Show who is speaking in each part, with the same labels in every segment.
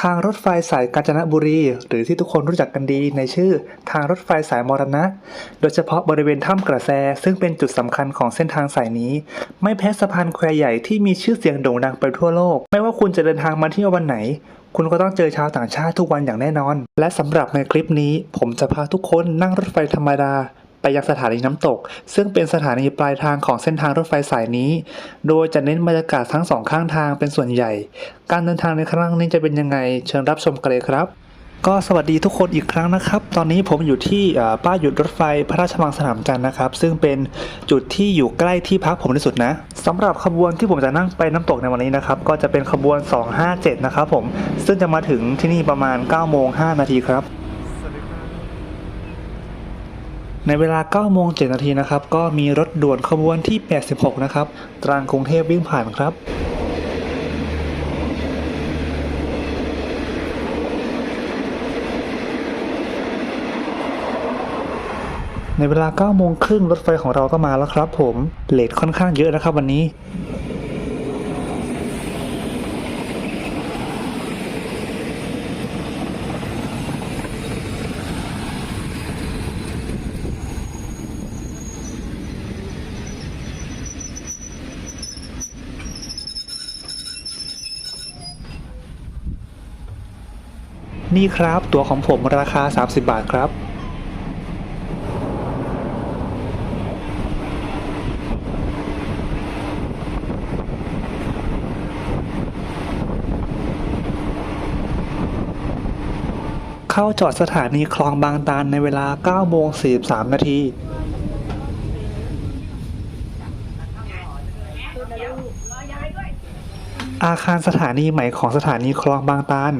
Speaker 1: ทางรถไฟสายกาญจนบุรี หรือที่ทุกคนรู้จักกันดีในชื่อทางรถไฟสายมรณะ โดยเฉพาะบริเวณถ้ำกระแสซึ่งเป็นจุดสำคัญของเส้นทางสายนี้ ไม่แพ้สะพานแควใหญ่ที่มีชื่อเสียงโด่งดังไปทั่วโลก ไม่ว่าคุณจะเดินทางมาที่ววันไหน คุณก็ต้องเจอชาวต่างชาติทุกวันอย่างแน่นอน และสำหรับในคลิปนี้ ผมจะพาทุกคนนั่งรถไฟธรรมดา ไปยังสถานีน้ำตก ซึ่งเป็นสถานีปลายทางของเส้นทางรถไฟสายนี้ โดยจะเน้นบรรยากาศทั้งสองข้างทางเป็นส่วนใหญ่ การเดินทางในครั้งนี้จะเป็นยังไง เชิญรับชมกันเลยครับ ก็สวัสดีทุกคนอีกครั้งนะครับ ตอนนี้ผมอยู่ที่ป้ายหยุดรถไฟพระราชวังสนามจันทร์นะครับ ซึ่งเป็นจุดที่อยู่ใกล้ที่พักผมที่สุดนะสำหรับขบวนที่ผมจะนั่งไปน้ำตกในวันนี้นะครับ ก็จะเป็นขบวน 257 นะครับผม ซึ่งจะมาถึงที่นี่ประมาณ9โมง5นาทีครับ ในเวลา9โมง7นาทีนะครับ ก็มีรถด่วนขบวนที่ 86 นะครับ ตรังกรุงเทพวิ่งผ่านครับในเวลา9โมงครึ่งรถไฟของเราก็มาแล้วครับผมเลทค่อนข้างเยอะนะครับวันนี้ นี่ครับตั๋วของผมราคา 30 บาทครับ เข้าจอดสถานีคลองบางตาลในเวลา9โมง43นาทีอาคารสถานีใหม่ของสถานีคลองบางตาล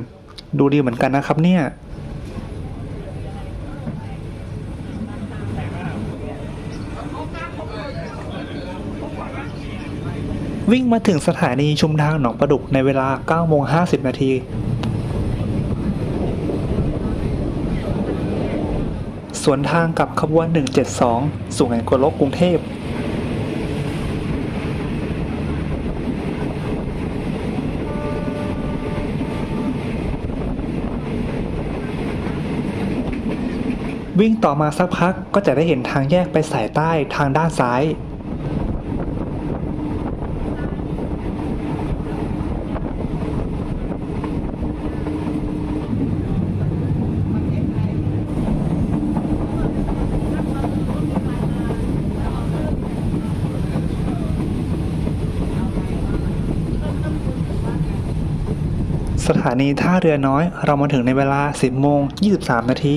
Speaker 1: ดูดีเหมือนกันนะครับเนี่ย วิ่งมาถึงสถานีชุมทางหนองประดุกในเวลา9โมง50 นาที สวนทางกับขบวน 172 สู่แห่งกลกกรุงเทพ วิ่งต่อมาสักพักก็จะได้เห็นทางแยกไปสายใต้ทางด้านซ้าย สถานีท่าเรือน้อยเรามาถึงในเวลา 10โมง23 นาที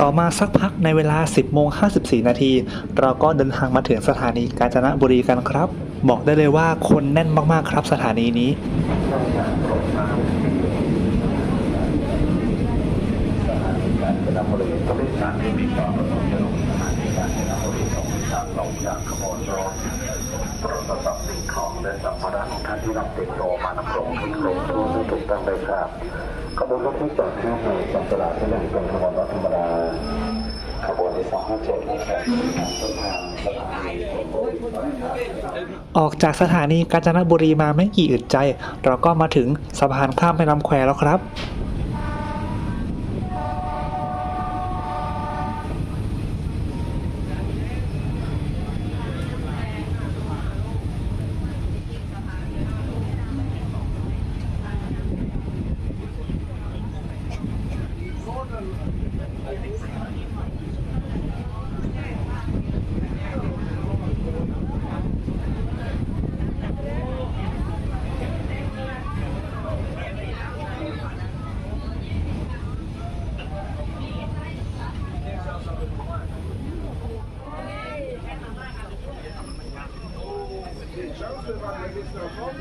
Speaker 1: ต่อมาสักพักในเวลา 10โมง54 นาที เราก็เดินทางมาถึงสถานีกาญจนบุรีกันครับ บอกได้เลยว่าคนแน่นมากๆครับสถานีนี้
Speaker 2: การจนบุรีก็เป็นสถานที่มีความประสงค์จะลงสถานีการจนบุรีส่งทางลงจากขบวนรถตรวจสอบสิ่งของและสัม ภาระของท่านที่นำเด็กโตมานำส่งขึ้นลงทุนให้ถูกต้องได้ครับขบวนรถที่จอดข้างในจากตลาดที่หนึ่งเป็นขบวนรถธรรมดาขบวนที่สองห้าเจ็ดนะครับเส้นทางสถานีชลบุรีนะครับ
Speaker 1: ออกจากสถานีกาญจนบุรีมาไม่กี่อึดใจ เราก็มาถึงสะพานข้ามแม่น้ำแควแล้วครับ Thank you.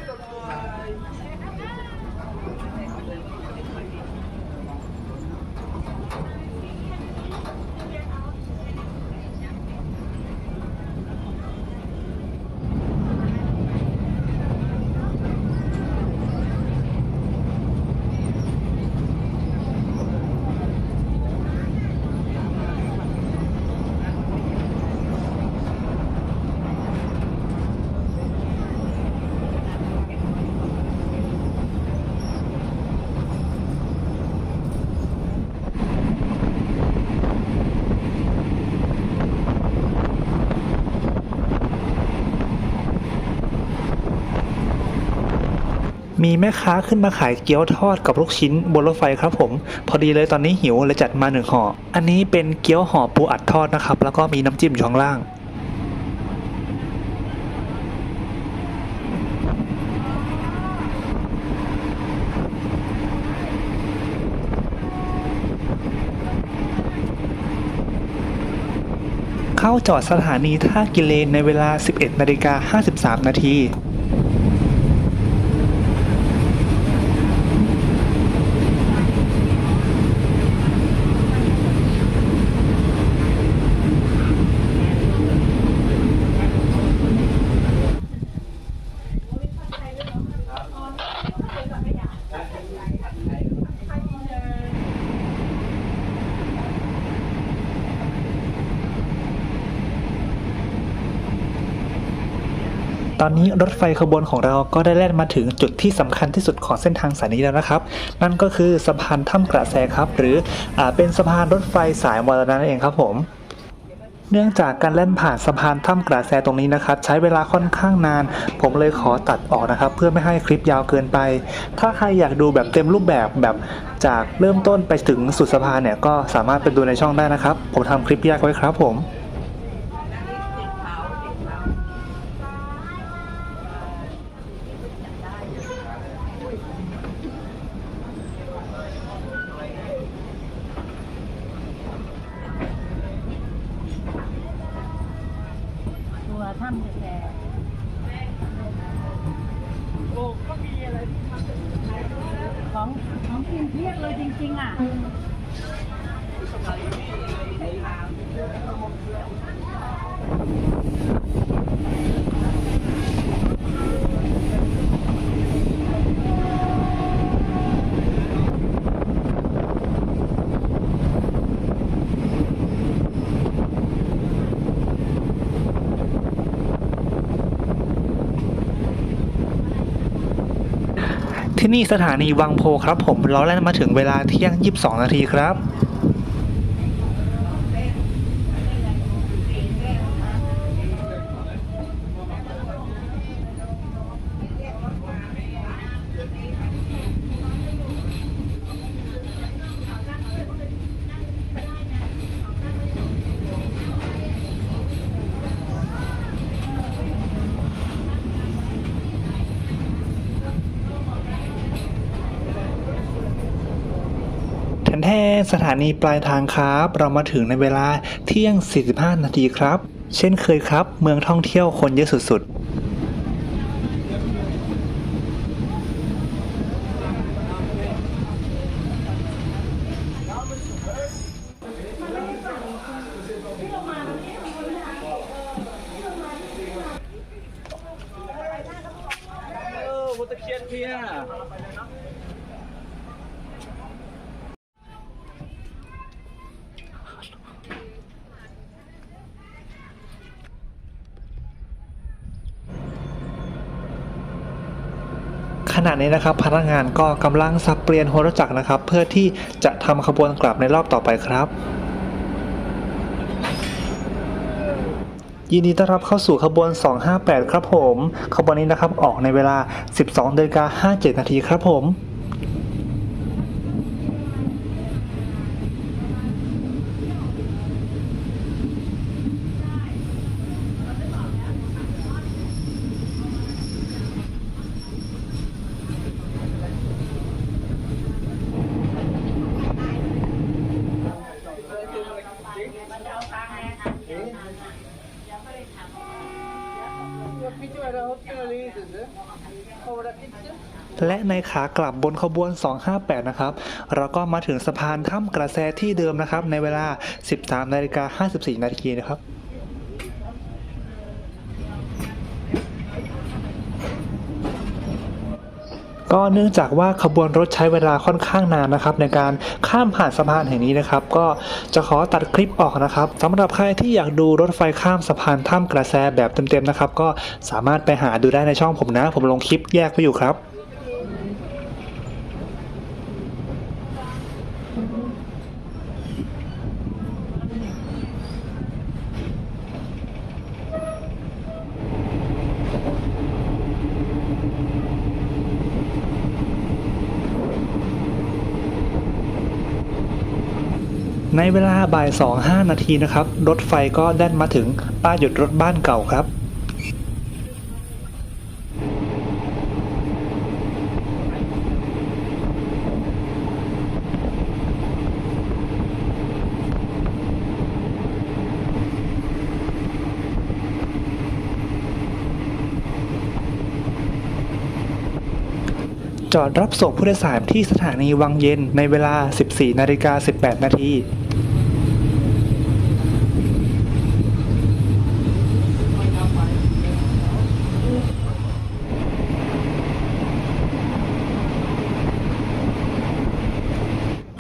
Speaker 1: มีแม่ค้าขึ้นมาขายเกี๊ยวทอดกับลูกชิ้นบนรถไฟครับผม พอดีเลยตอนนี้หิวเลยจัดมาหนึ่งห่อ อันนี้เป็นเกี๊ยวห่อปูอัดทอดนะครับ แล้วก็มีน้ำจิ้มอยู่ข้างล่าง เข้าจอดสถานีท่ากิเลนในเวลา 11นาฬิกา53 นาที ตอนนี้รถไฟขบวนของเราก็ได้แล่นมาถึงจุดที่สำคัญที่สุดของเส้นทางสายนี้แล้วนะครับ นั่นก็คือสะพานถ้ำกระแสครับ หรืออเป็นสะพานรถไฟสายมรณะนั่นเองครับผมเนื่องจากการแล่นผ่านสะพานถ้ำกระแสตรงนี้นะครับ ใช้เวลาค่อนข้างนาน ผมเลยขอตัดออกนะครับ เพื่อไม่ให้คลิปยาวเกินไป ถ้าใครอยากดูแบบเต็มรูปแบบแบบจากเริ่มต้นไปถึงสุดสะพานเนี่ยก็สามารถไปดูในช่องได้นะครับ ผมทำคลิปแยกไว้ครับผม
Speaker 3: ตัวถ้ำกระแสของของกินเพียบเลยจริง ๆ อะ
Speaker 1: ที่นี่สถานีวังโพครับผมเราแล่นมาถึงเวลาเที่ยง 22 นาทีครับ สถานีปลายทางครับ เรามาถึงในเวลาเที่ยง 45 นาทีครับ เช่นเคยครับ เมืองท่องเที่ยวคนเยอะสุดๆ ข ณะนี้นะครับ พนักงานก็กำลังสับเปลี่ยนหัวรถจักรนะครับ เพื่อที่จะทำขบวนกลับในรอบต่อไปครับยินดีต้อนรับเข้าสู่ขบวน 258 ครับผม ขบวนนี้นะครับออกในเวลา 12นาฬิกา57นาทีครับผม และในขากลับบนขบวน 258 นะครับ เราก็มาถึงสะพานถ้ำกระแสที่เดิมนะครับ ในเวลา 13นาฬิกา54นาทีนะครับ ก็เนื่องจากว่าขบวนรถใช้เวลาค่อนข้างนานนะครับในการข้ามผ่านสะพานแห่งนี้นะครับ ก็จะขอตัดคลิปออกนะครับสำหรับใครที่อยากดูรถไฟข้ามสะพานถ้ำกระแสแบบเต็มๆนะครับ ก็สามารถไปหาดูได้ในช่องผมนะ ผมลงคลิปแยกไว้อยู่ครับ ในเวลาบ่าย2-5นาทีนะครับ รถไฟก็แล่นมาถึงป้ายหยุดรถบ้านเก่าครับ จอดรับส่งผู้โดยสารที่สถานีวังเย็นในเวลา 14นาฬิกา18นาที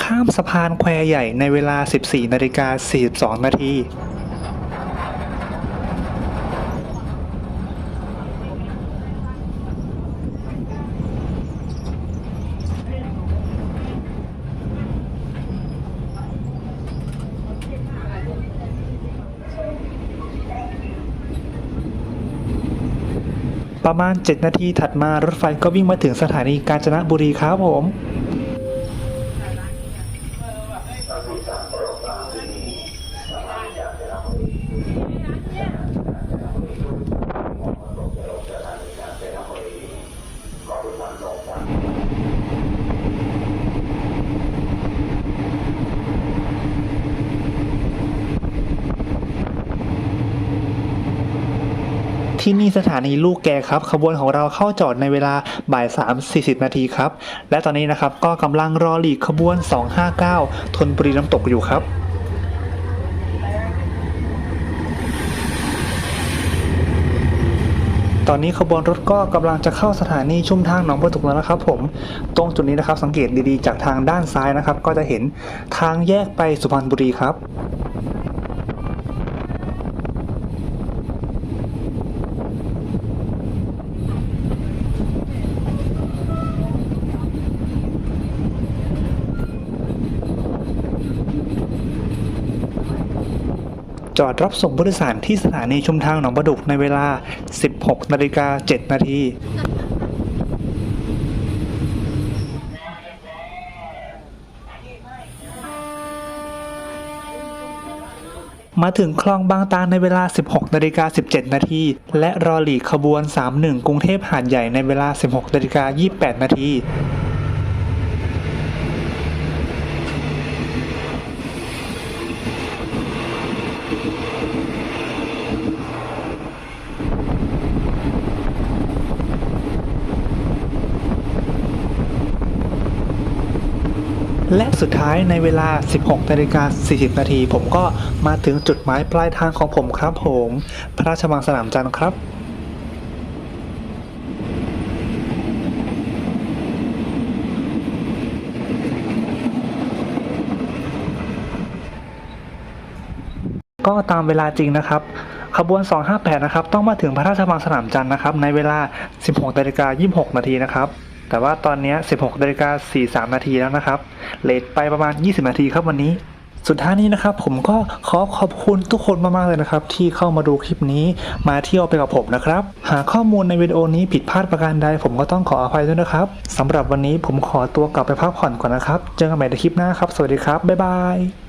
Speaker 1: ข้ามสะพานแควใหญ่ในเวลา 14นาฬิกา42 นาทีประมาณ 7 นาทีถัดมารถไฟก็วิ่งมาถึงสถานีกาญจนบุรีครับผม ที่นี่สถานีลูกแกครับขบวนของเราเข้าจอดในเวลาบ่าย3 40 นาทีครับ และตอนนี้นะครับก็กำลังรอหลีกขบวน 259 ทนบุรีน้ำตกอยู่ครับตอนนี้ขบวนรถก็กำลังจะเข้าสถานีชุ่มทางหนองบัวตุกแล้วนะครับผมตรงจุดนี้นะครับสังเกตดีๆจากทางด้านซ้ายนะครับ ก็จะเห็นทางแยกไปสุพรรณบุรีครับ จอดรับส่งผู้โดยสารที่สถานีชุมทางหนองประดุกในเวลา 16 นาฬิกา 7 นาทีมาถึงคลองบางตาในเวลา 16นาฬิกา17 นาที และรอหลีกขบวน 31 กรุงเทพหาดใหญ่ในเวลา 16นาฬิกา28 นาที และสุดท้ายในเวลา 16นาฬิกา40นาทีผมก็มาถึงจุดหมายปลายทางของผมครับผม พระราชวังสนามจันทร์ครับก็ตามเวลาจริงนะครับ ขบวน 258 นะครับ ต้องมาถึงพระราชวังสนามจันทร์นะครับ ในเวลา 16นาฬิกา26 นาทีนะครับ แต่ว่าตอนนี้ 16นาฬิกา43 นาทีแล้วนะครับ เลทไปประมาณ 20 นาทีครับวันนี้ สุดท้ายนี้นะครับ ผมก็ขอขอบคุณทุกคนมากๆเลยนะครับ ที่เข้ามาดูคลิปนี้มาเที่ยวไปกับผมนะครับ หากข้อมูลในวิดีโอนี้ผิดพลาดประการใด ผมก็ต้องขออภัยด้วยนะครับสำหรับวันนี้ผมขอตัวกลับไปพักผ่อนก่อนนะครับ เจอกันใหม่ในคลิปหน้าครับ สวัสดีครับบ๊ายบาย